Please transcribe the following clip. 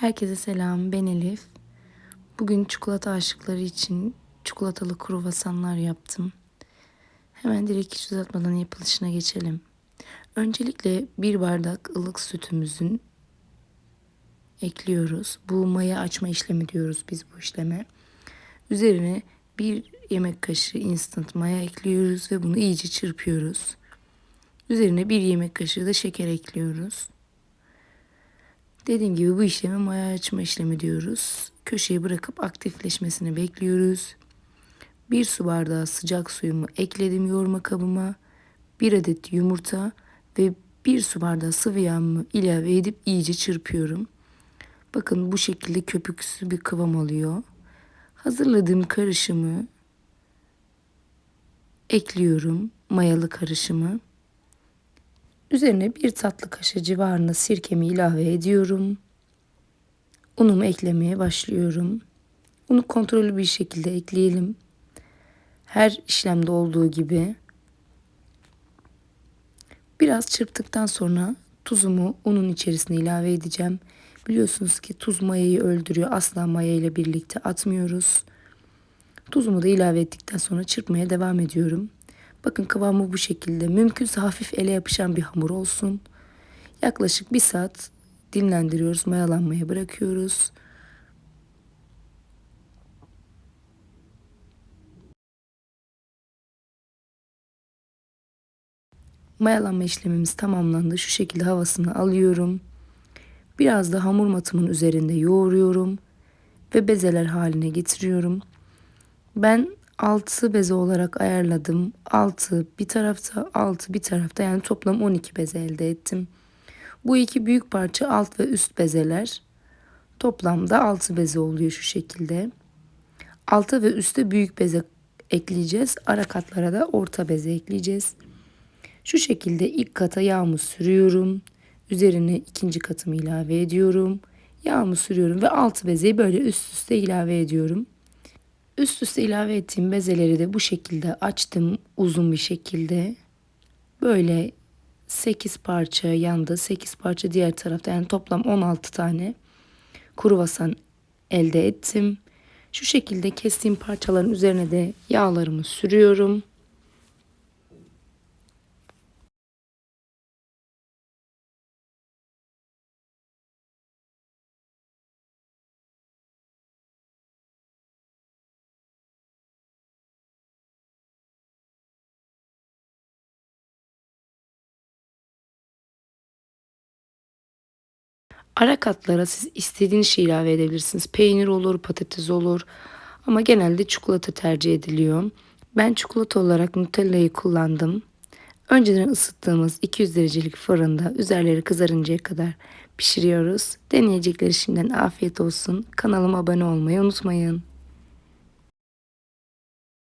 Herkese selam, ben Elif. Bugün çikolata aşıkları için çikolatalı kruvasanlar yaptım. Hemen direkt hiç uzatmadan yapılışına geçelim. Öncelikle bir bardak ılık sütümüzün ekliyoruz. Bu maya açma işlemi diyoruz biz bu işleme. Üzerine bir yemek kaşığı instant maya ekliyoruz ve bunu iyice çırpıyoruz. Üzerine bir yemek kaşığı da şeker ekliyoruz. Dediğim gibi bu işlemi maya açma işlemi diyoruz. Köşeye bırakıp aktifleşmesini bekliyoruz. Bir su bardağı sıcak suyumu ekledim yoğurma kabıma. Bir adet yumurta ve bir su bardağı sıvı yağımı ilave edip iyice çırpıyorum. Bakın bu şekilde köpüksüz bir kıvam alıyor. Hazırladığım karışımı ekliyorum. Mayalı karışımı. Üzerine bir tatlı kaşığı civarında sirkemi ilave ediyorum. Unumu eklemeye başlıyorum. Unu kontrollü bir şekilde ekleyelim. Her işlemde olduğu gibi. Biraz çırptıktan sonra tuzumu unun içerisine ilave edeceğim. Biliyorsunuz ki tuz mayayı öldürüyor. Asla maya ile birlikte atmıyoruz. Tuzumu da ilave ettikten sonra çırpmaya devam ediyorum. Bakın kıvamı bu şekilde. Mümkünse hafif ele yapışan bir hamur olsun. Yaklaşık bir saat dinlendiriyoruz. Mayalanmaya bırakıyoruz. Mayalanma işlemimiz tamamlandı. Şu şekilde havasını alıyorum. Biraz da hamur matımın üzerinde yoğuruyorum ve bezeler haline getiriyorum. Ben 6 beze olarak ayarladım. 6 bir tarafta, 6 bir tarafta yani toplam 12 beze elde ettim. Bu iki büyük parça alt ve üst bezeler. Toplamda 6 beze oluyor şu şekilde. Alta ve üste büyük beze ekleyeceğiz. Ara katlara da orta beze ekleyeceğiz. Şu şekilde ilk kata yağımı sürüyorum. Üzerine ikinci katımı ilave ediyorum. Yağımı sürüyorum ve altı bezeyi böyle üst üste ilave ediyorum. Üst üste ilave ettiğim bezeleri de bu şekilde açtım uzun bir şekilde. Böyle 8 parça yanda 8 parça diğer tarafta yani toplam 16 tane kruvasan elde ettim. Şu şekilde kestiğim parçaların üzerine de yağlarımı sürüyorum. Ara katlara siz istediğiniz şeyi ilave edebilirsiniz. Peynir olur, patates olur. Ama genelde çikolata tercih ediliyor. Ben çikolata olarak Nutella'yı kullandım. Önceden ısıttığımız 200 derecelik fırında üzerleri kızarıncaya kadar pişiriyoruz. Deneyecekleri şimdiden afiyet olsun. Kanalıma abone olmayı unutmayın.